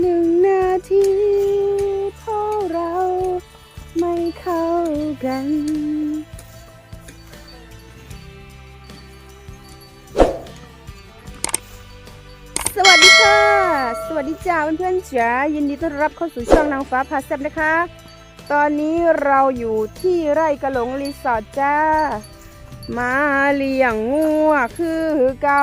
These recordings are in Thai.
หนึ่งนาทีเพราะเราไม่เข้ากัน สวัสดีค่ะ สวัสดีจ้าเพื่อนๆจ๋ายินดีต้อนรับเข้าสู่ช่องนางฟ้าพาแซบนะคะ ตอนนี้เราอยู่ที่ไร่กระหลงรีสอร์ทจ้า มาเลี้ยงงัวคือเก่า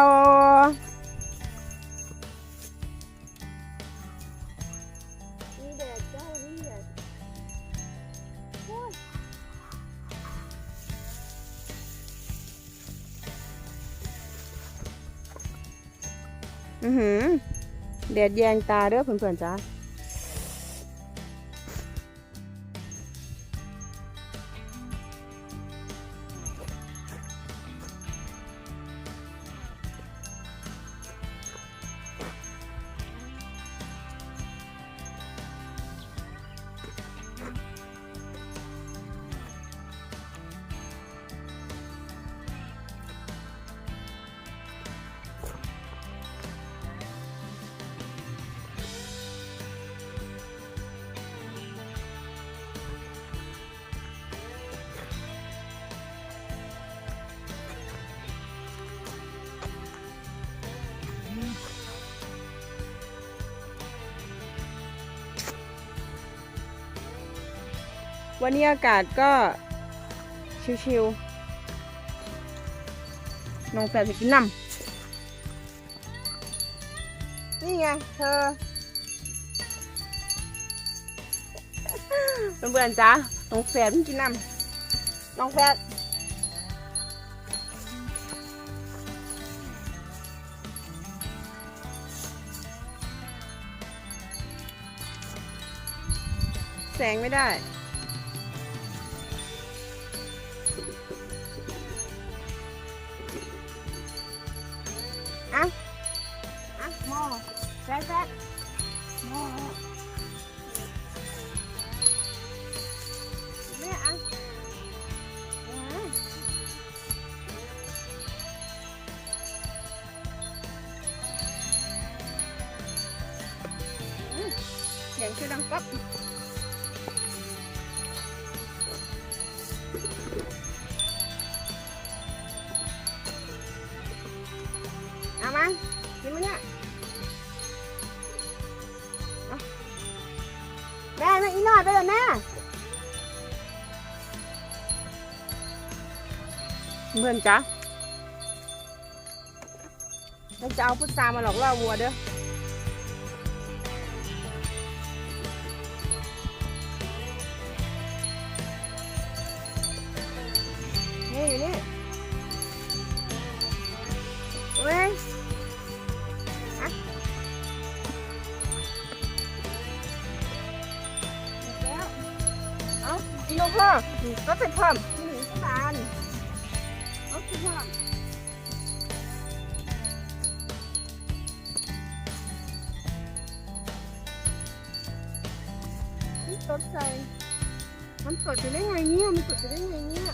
อือหือแดดแยงตาเด้อเพื่อนๆจ้า วันนี้อากาศก็ชิวๆน้องแฟนจะกินน้ำนี่ไงเธอเพื่อนๆจ้าน้องแฟนกินน้ำน้องแฟนแสงไม่ได้ สียงคือดังก๊อบเอามากินมั้ยเนี่ย เอาอีโนพ่อก็เป็นพ่อที่หนึ่งสานเอาสิพ่อนี่ตดใส่มันตดจะได้ไงเนี่ยมันตดจะได้ไงเนี่ย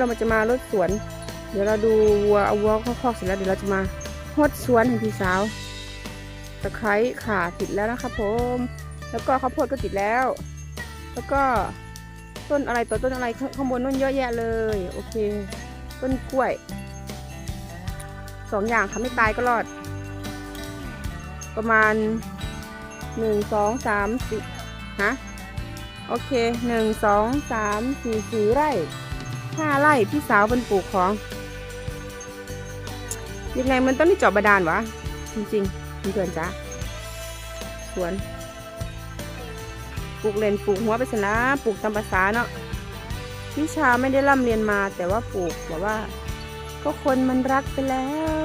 เรามาจะมารถสวน เดี๋ยวเราดูวัวเอาวัวเข้าคอกเสร็จแล้วเดี๋ยวเราจะมาฮดสวนให้พี่สาวตะไคร้ข่าติดแล้วนะครับผม แล้วก็ข้าวโพดก็ติดแล้ว แล้วก็ต้นอะไรตัวต้นอะไรข้างบนนู่นเยอะแยะเลย โอเค ต้นกล้วยสองอย่างทำไม่ตายก็รอด ประมาณหนึ่งสองสามสี่ฮะโอเคหนึ่งสองสามสี่สี่ไร่ ห้าไร่พี่สาวเป็นปลูกของยังไงมันต้องมีเจอบาดาลวะ จริงๆเพื่อนจ้าสวนปลูกเลนปลูกหัวไปสนะปลูกตามภาษาเนาะวิชาไม่ได้ร่ำเรียนมา แต่ว่าปลูกแบบว่า ก็คนมันรักไปแล้ว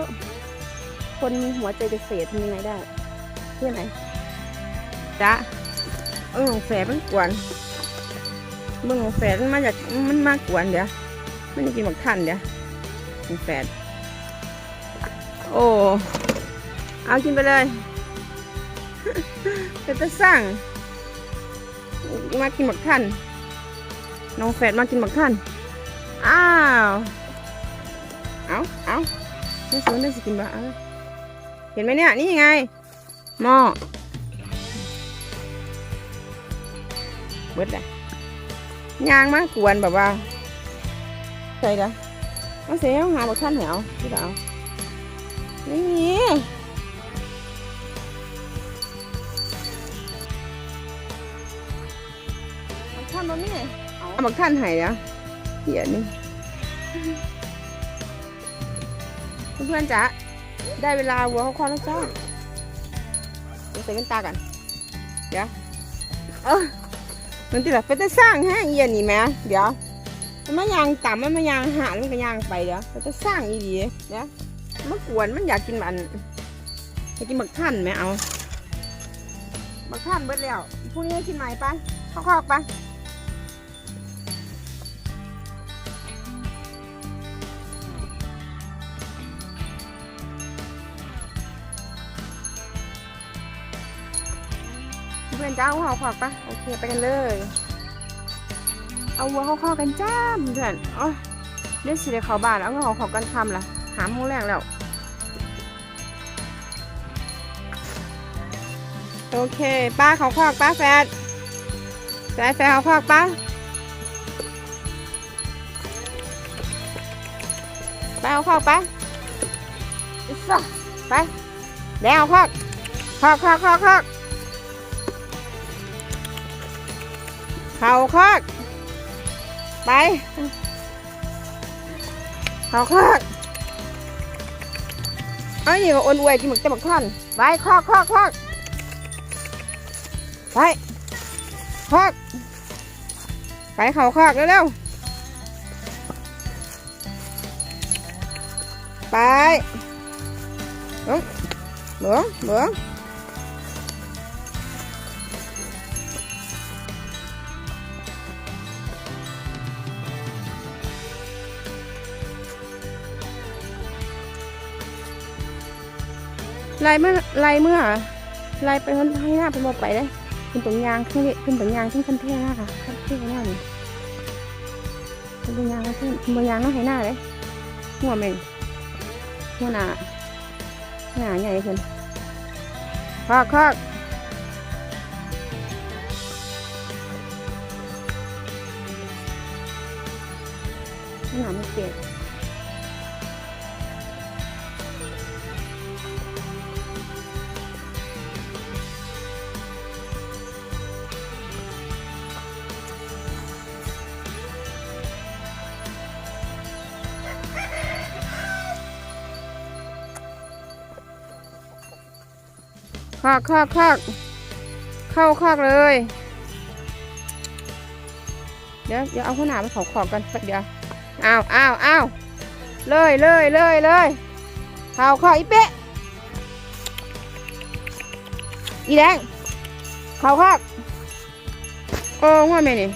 คนมีหัวใจเกษตรทำยังไงได้เพื่อไหนจ้าเออแฝดมันกวนเมืองแฝดมันมาจากมันมากกวนเดี๋ยว มันจะกินหมักทันเดี๋ยวของแฝดโอ้เอากินไปเลยจะจะสั่งมากินหมักทันน้องแฝดมากินหมักทันอ้าวเอาเอาไม่สนได้สิกินบ้าเห็นไหมเนี่ยนี่ยังไงหม้อเบิดเลยยางมากกวนแบบว่า ใส่ละเอาเสียเอาหาบอกท่านเหรอที่เราไม่มีบอกท่านบ่มีเอาบอกท่านให้อะเหี้ยนี่เพื่อนๆจ๋าได้เวลาวัวเขาคลอดแล้วจ้าเดี๋ยวใส่แว่นตากันเดี๋ยวเออมันติดแบบเป็นแต่สร้างแห้งเอียนนี่แหม่เดี๋ยว มันมายางต่ำมันมายางหามันก็ยางไปเดี๋ยวเป็นแต่สร้างอีดีเดี๋ยวมันกวนมันอยากกินมันอยากกินบักท่านไหมเอาบักท่านเบิดแล้วพรุ่งนี้กินใหม่ไปข้าคอกไปเพื่อนจ้าเอาหัวขอกปะโอเคไปกันเลย เอาวัวเข้าข้อกันจ้าเพื่อนอ๋อเล่นสิเลยเขาบ้านเอาหัวขอกกันคำล่ะหามโมงแรกแล้ว โอเค ป้าเขาคอกป้าแฟดแฟดแฟดเขาคอกป้าป้าเอาคอกป้าอิสระไปแล้วเอาคอกคอกคอกคอกคอกเขาคอก ไป เขาคอกไอ้นี่ก็อ้วนอวยกินหมึกจะหมึกท่อนไปคอกคอกคอกไปคอกไปเขาคอกเร็วๆไปเบิ้งเบิ้งเบิ้ง ลายเมื่อลายเมื่อลายไปคนให้หน้าเป็นบไปเลยเป็นตรงยางขึ้นขึ้นตรงยางขึ้นคันเท่หน้าค่ะคันเท่หน้านี่เป็นตรงยางขึ้นเป็นตรงยางน้องให้หน้าเลยหัวเมงหัวหน้าหน้าใหญ่ขึ้นคอกคอกหน้าไม่เปลี่ยน คอกคอกคอกเข้าคอกเลย เดี๋ยวเดี๋ยวเอาข้าวหนาไปเขาขอกกันสักเดี๋ยวอ้าวอ้าวอ้าวเลยเลยเลยเลยเขาคอกอีเป๊ะอีแดงเขาคอกโอ้ง่วแม่นี่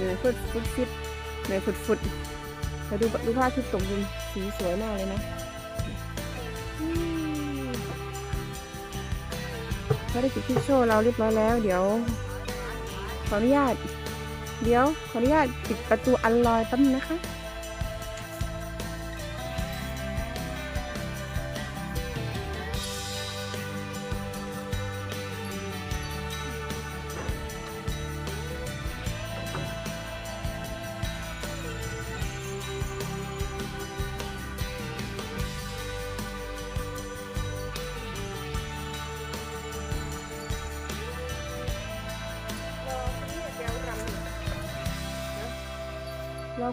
หนื่อยฟุดฟุดฟิตเหนื่อยฟุดฟุดแต่ดูดูผ้าชุดตกดินสีสวยมากเลยนะอืมภารกิจที่โชว์เราเรียบร้อยแล้ว เดี๋ยวขออนุญาต เดี๋ยวขออนุญาตปิดประตูอันลอยแป๊บนึงนะคะ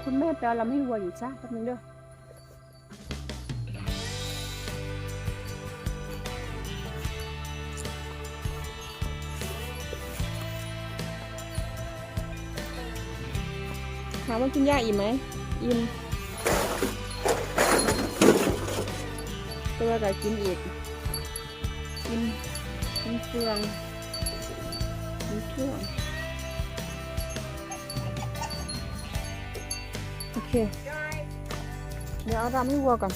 คุณแม่แปลลำให้วัวอยู่จ้าแป๊บนึงเด้อถามว่ากินหญ้าอิ่มไหมอิ่มตัวกับกินอีกกินกินเฟืองกินเฟือง เค เดี๋ยวเอาดำให้วัวก่อน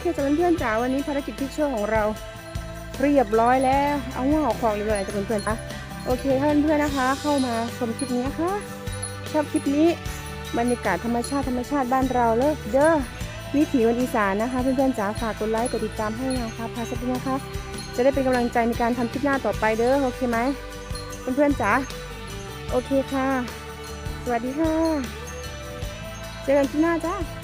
เคจ้ะเพื่อนๆจ๋าวันนี้ภารกิจพิชโชว์ของเราเรียบร้อยแล้ว เอาหัวออกของเรียบร้อยจ้ะเพื่อนๆจ้ะโอเคถ้าเพื่อนๆนะคะ เข้ามาชมคลิปนี้นะคะชอบคลิปนี้บรรยากาศธรรมชาติธรรมชาติบ้านเราเลยเด้อวิถีวันอีสานนะคะ เพื่อนๆจ๋าฝากกดไลค์กดติดตามให้นะคะพาสตินะคะ จะได้เป็นกำลังใจในการทำคลิปหน้าต่อไปเด้อโอเคไหมเพื่อนๆจ๋าโอเคค่ะ สวัสดีค่ะ เจอกันคลิปหน้าจ้า